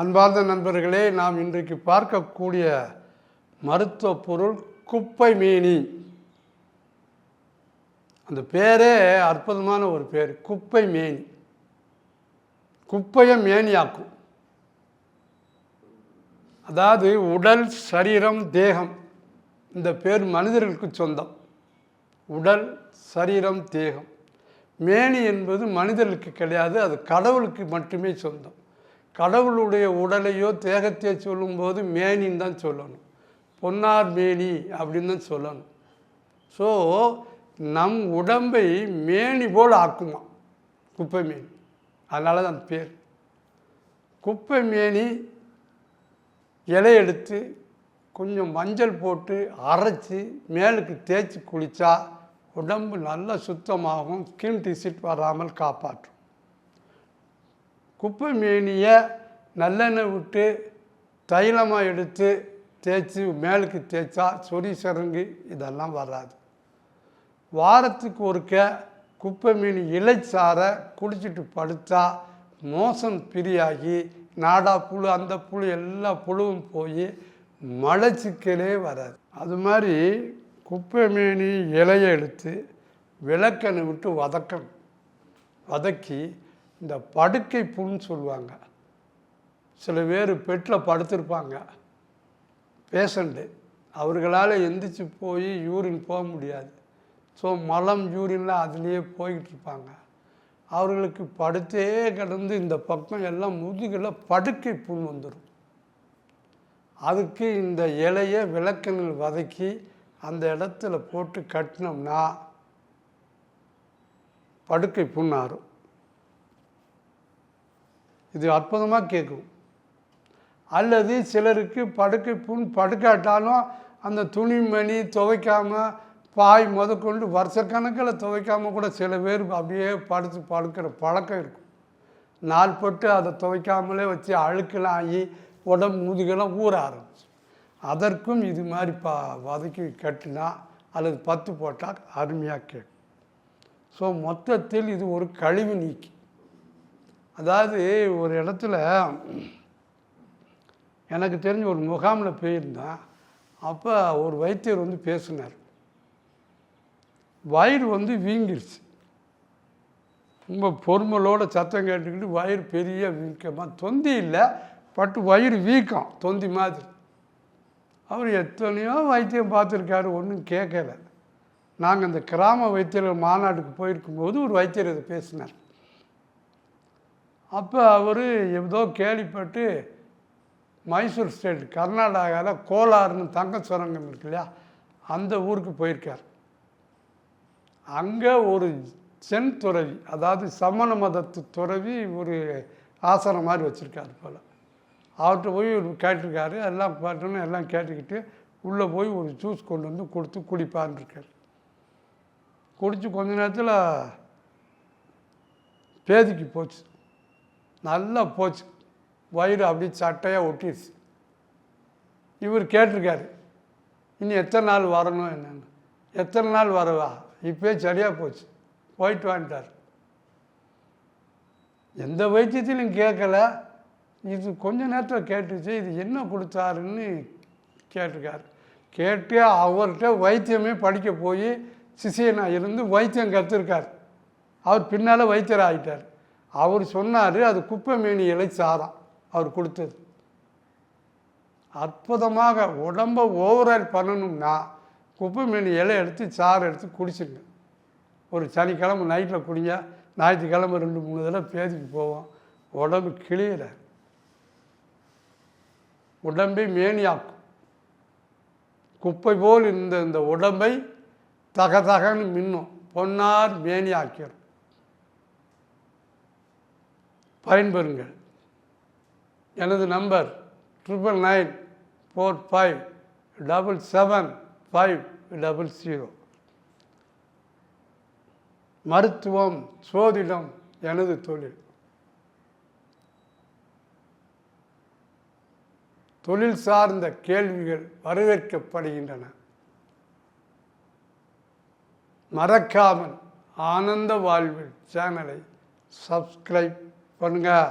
அன்பார்ந்த நண்பர்களே நாம் இன்றைக்கு பார்க்கக்கூடிய மருத்துவ பொருள் குப்பை மேனி. அந்த பேரே அற்புதமான ஒரு பேர் குப்பை மேனி. குப்பையை மேனியாக்கும். அதாவது உடல் சரீரம் தேகம் இந்த பேர் மனிதர்களுக்கு சொந்தம். உடல் சரீரம் தேகம். மேனி என்பது மனிதர்களுக்கு கிடையாது அது கடவுளுக்கு மட்டுமே சொந்தம். கடவுளுடைய உடலையோ தேகத்தையோ சொல்லும்போது மேனின்னு தான் சொல்லணும். பொன்னார் மேனி அப்படின்னு தான் சொல்லணும். ஸோ நம் உடம்பை மேனி போல் ஆக்குமா? குப்பை மேனி. அதனால தான் பேர். குப்பை மேனி இலை எடுத்து கொஞ்சம் மஞ்சள் போட்டு அரைச்சி மேலுக்கு தேய்ச்சி குளித்தா உடம்பு நல்லா சுத்தமாகும். ஸ்கின் டிசிட் வராமல் காப்பாற்றும். குப்பை மேனியை நல்லெண்ணெய் விட்டு தைலமாக எடுத்து தேய்ச்சி மேலுக்கு தேய்ச்சா சொறி சருங்கு இதெல்லாம் வராது. வாரத்துக்கு ஒருக்க குப்பை மீன் இலைச்சாரை குடிச்சிட்டு படுத்தா மோசம் பிரியாகி நாடா புழு அந்த புழு எல்லா புழுவும் போய் மலச்சிக்கலே வராது. அது மாதிரி குப்பை மீனி இலையை எடுத்து விளக்கணை விட்டு வதக்கணும். வதக்கி இந்த படுக்கை புண்ணுன்னு சொல்லுவாங்க. சில பேர் பெட்டில் படுத்திருப்பாங்க. பேஷண்ட்டு. அவர்களால் எந்திரிச்சு போய் யூரின் போக முடியாது. ஸோ மலம் யூரின்லாம் அதுலேயே போய்கிட்டு இருப்பாங்க அவர்களுக்கு படுத்தே கிடந்து இந்த பக்கம் எல்லாம் முதுகில் படுக்கை புண் வந்துடும் அதுக்கு இந்த இலையை விளக்கங்கள் வதக்கி அந்த இடத்துல போட்டு கட்டினோம்னா படுக்கை புண்ணாரும் இது அற்புதமாக கேட்கும். அல்லது சிலருக்கு படுக்கை புண் படுக்காட்டாலும் அந்த துணிமணி துவைக்காமல் பாய் முதற்கொண்டு வருஷக்கணக்கில் துவைக்காமல் கூட சில பேர் அப்படியே படுத்து படுக்கிற பழக்கம் இருக்கும். நாள் பட்டு அதை துவைக்காமலே வச்சு அழுக்கெல்லாம் ஆகி உடம்பு முதுகெல்லாம் ஊற ஆரம்பிச்சு. அதற்கும் இது மாதிரி பா வதக்கி கட்டினா அல்லது பத்து போட்டால் அருமையாக கேட்கும். ஸோ மொத்தத்தில் இது ஒரு கழிவு நீக்கி. அதாவது ஒரு இடத்துல எனக்கு தெரிஞ்ச ஒரு முகாமில் போயிருந்தேன். அப்போ ஒரு வைத்தியர் வந்து பேசினார். வயிறு வந்து வீங்கிருச்சு. ரொம்ப பொறுமலோட சத்தம் கேட்டுக்கிட்டு வயிறு பெரிய வீக்கமாக தொந்தி இல்லை பட்டு வயிறு வீக்கம் தொந்தி மாதிரி. அவர் எத்தனையோ வைத்தியம் பார்த்துருக்காரு ஒன்றும் கேட்கல நாங்கள் இந்த கிராம வைத்தியர்கள் மாநாட்டுக்கு போயிருக்கும்போது ஒரு வைத்தியர் இதை பேசினார். அப்போ அவர் ஏதோ கேள்விப்பட்டு மைசூர் ஸ்டேட் கர்நாடகாவில் கோலாறுன்னு தங்க சுரங்கம் இருக்கு இல்லையா? அந்த ஊருக்கு போயிருக்கார். அங்கே ஒரு சென் துறவி அதாவது சமண மதத்து துறவி ஒரு ஆசனம் மாதிரி வச்சுருக்காரு போல். அவர்கிட்ட போய் கேட்டிருக்காரு எல்லாம் பார்த்தோன்னு எல்லாம் கேட்டுக்கிட்டு உள்ளே போய் ஒரு ஜூஸ் கொண்டு வந்து கொடுத்து குடிப்பான்னு இருக்கார். குடித்து கொஞ்ச நேரத்தில் பேதிக்கு போச்சு. நல்லா போச்சு. வயிறு அப்படியே சட்டையாக ஒட்டிடுச்சு இவர் கேட்டிருக்காரு இனி எத்தனை நாள் வரணும் என்னென்னு? எத்தனை நாள் வரவா? இப்போயே சரியாக போச்சு. போயிட்டு வாங்கிட்டார் எந்த வைத்தியத்திலும் கேட்கல. இது கொஞ்ச நேரத்தில் கேட்டுச்சு. இது என்ன கொடுத்தாருன்னு கேட்டிருக்காரு. கேட்டு அவர்கிட்ட வைத்தியமே படிக்க போய் சிசியனாக இருந்து வைத்தியம் கற்றுருக்கார் அவர் பின்னால் வைத்தியர் ஆகிட்டார் அவர் சொன்னார் அது குப்பை மேனி இலை சாதம் அவர் கொடுத்தது. அற்புதமாக உடம்பை ஓவரால் பண்ணணும்னா குப்பை மீன் இலை எடுத்து சாறு எடுத்து குடிச்சிருங்க. ஒரு சனிக்கிழமை நைட்டில் குடிங்க ஞாயிற்றுக்கிழமை ரெண்டு மூணு தடவை பேதிக்கு போவோம். உடம்பு கிளியிற உடம்பை மேனியாக்கும். குப்பை போல் இருந்த இந்த உடம்பை தகதகன்னு மின்னும். பொன்னார் மேனியாக்கிடும் பயன்பெறுங்கள். எனது number triple nine four five double seven five double zero. மருத்துவம் சோதிடம் எனது தொழில். தொழில் சார்ந்த கேள்விகள் வரவேற்கப்படுகின்றன. மறக்காமல் ஆனந்த வாழ்வில் சேனலை சப்ஸ்கிரைப் பண்ணுங்கள்